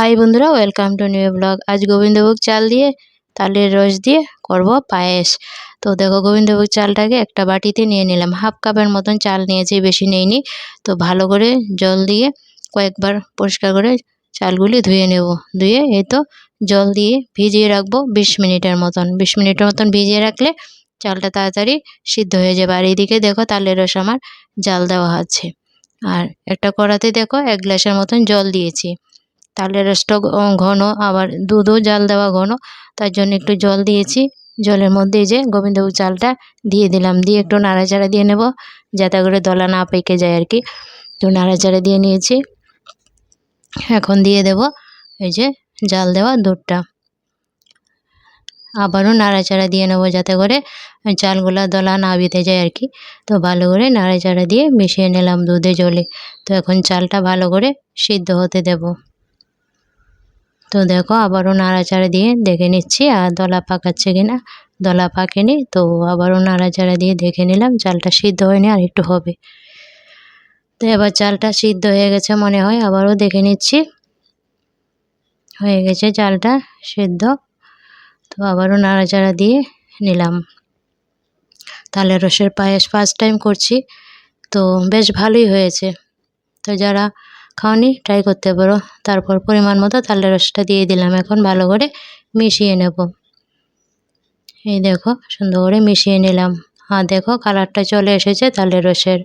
High বন্ধুরা welcome to new blog আজ গোবিন্দভোগ চাল দিয়ে তালের রস দিয়ে করব পায়েস। তো দেখো, গোবিন্দভোগ চালটাকে একটা বাটিতে নিয়ে নিলাম। হাফ কাপের মতন চাল নিয়েছি, বেশি নেইনি। তো ভালো করে জল দিয়ে কয়েকবার পরিষ্কার করে চালগুলি ধুয়ে নেব। ধুয়ে এই তো জল দিয়ে ভিজিয়ে রাখব বিশ মিনিটের মতন। বিশ মিনিটের মতন ভিজিয়ে রাখলে চালটা তাড়াতাড়ি সিদ্ধ হয়ে যাবে। আর এইদিকে দেখো, তালের রস আমার জাল দেওয়া আছে। আর একটা কড়াতে দেখো, এক গ্লাসের মতন জল দিয়েছি। তালের রসটা ঘন। আবার দুধও জাল দেওয়া ঘন। তার জন্য একটু জল দিয়েছি। জলের মধ্যে যে গোবিন্দভোগ চালটা দিয়ে দিলাম। দিয়ে একটু নাড়াচাড়া দিয়ে নেব যাতে করে দলা না পেকে যায় আর কি। একটু নাড়াচাড়া দিয়ে নিয়েছি। এখন দিয়ে দেব এই যে জাল দেওয়া দুধটা। আবারও নাড়াচাড়া দিয়ে নেব যাতে করে চালগুলা দলা না বেঁধে যায় আর কি। তো ভালো করে নাড়াচাড়া দিয়ে মিশিয়ে নিলাম দুধে জলে। তো এখন চালটা ভালো করে সিদ্ধ হতে দেব। তো দেখো আবারও নাড়াচাড়া দিয়ে দেখে নিচ্ছি, আর দলা পাকাচ্ছে কিনা? দলা পাকেনি, তো আবারও নাড়াচাড়া দিয়ে দেখে নিলাম চালটা সিদ্ধ হয়নি আর একটু হবে। তো এবার চালটা সিদ্ধ হয়ে গেছে মনে হয়, আবারও দেখে নিচ্ছি। হয়ে গেছে চালটা সিদ্ধ, তো আবারও নাড়াচাড়া দিয়ে নিলাম। তালের রসের পায়েস ফার্স্ট টাইম করছি, তো বেশ ভালোই হয়েছে। তো যারা খাওনি ট্রাই করতে পারো। তারপর পরিমাণ মতো তালের রসটা দিয়ে দিলাম। এখন ভালো করে মিশিয়ে নেব। এই দেখো, সুন্দর করে মিশিয়ে নিলাম। আর দেখো কালারটা চলে এসেছে তালের রসের।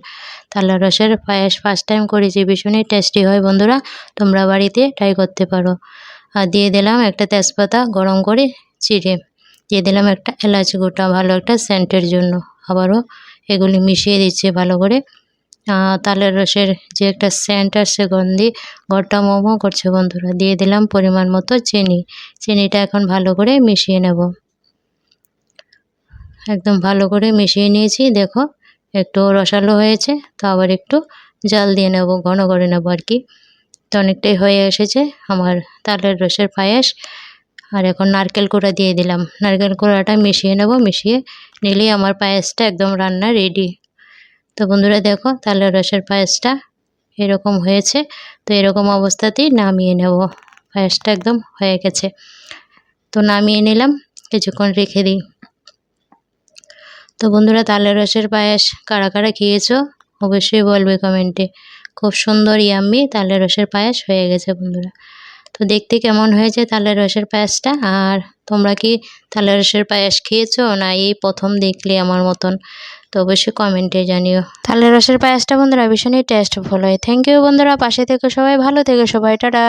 তালের রসের পায়েস ফার্স্ট টাইম করেছি, ভীষণই টেস্টি হয় বন্ধুরা। তোমরা বাড়িতে ট্রাই করতে পারো। আর দিয়ে দিলাম একটা তেজপাতা গরম করে চিড়ে। দিয়ে দিলাম একটা এলাচ গোটা ভালো একটা সেন্টের জন্য। আবারও এগুলি মিশিয়ে দিচ্ছে ভালো করে। তালের রসের যে একটা সেন্ট আসছে গন্ধি, ঘরটা মোমো করছে বন্ধুরা। দিয়ে দিলাম পরিমাণ মতো চিনি। চিনিটা এখন ভালো করে মিশিয়ে নেব। একদম ভালো করে মিশিয়ে নিয়েছি। দেখো, একটু রসালো হয়েছে, তো আবার একটু জাল দিয়ে নেব, ঘন করে নেব আর কি। তো অনেকটাই হয়ে এসেছে আমার তালের রসের পায়েস। আর এখন নারকেল কুড়া দিয়ে দিলাম। নারকেল কোড়াটা মিশিয়ে নেব, মিশিয়ে নিলেই আমার পায়েসটা একদম রান্না রেডি তো বন্ধুরা দেখো তালের রসের পায়েসটা এরকম হয়েছে। তো এরকম অবস্থাতেই নামিয়ে নেব। পায়েসটা একদম হয়ে গেছে। তো নামিয়ে নিলাম, কিছুক্ষণ রেখে দিই। তো বন্ধুরা তালের রসের পায়েস কারা কারা খেয়েছো অবশ্যই বলবে কমেন্টে। খুব সুন্দর, ইয়াম্মি। তালের রসের পায়েস হয়ে গেছে বন্ধুরা। তো দেখতে কেমন হয়েছে তালের রসের পায়েসটা? আর তোমরা কি তালের রসের পায়েস খেয়েছো? না, এই প্রথম দেখলে আমার মতন। তো অবশ্যই কমেন্টে জানিও। তালের রসের পায়েসটা বন্ধুরা ভীষণই টেস্টফুল হয়। থ্যাংক ইউ বন্ধুরা, পাশে থেকে সবাই, ভালো থেকে সবাই, টাটা।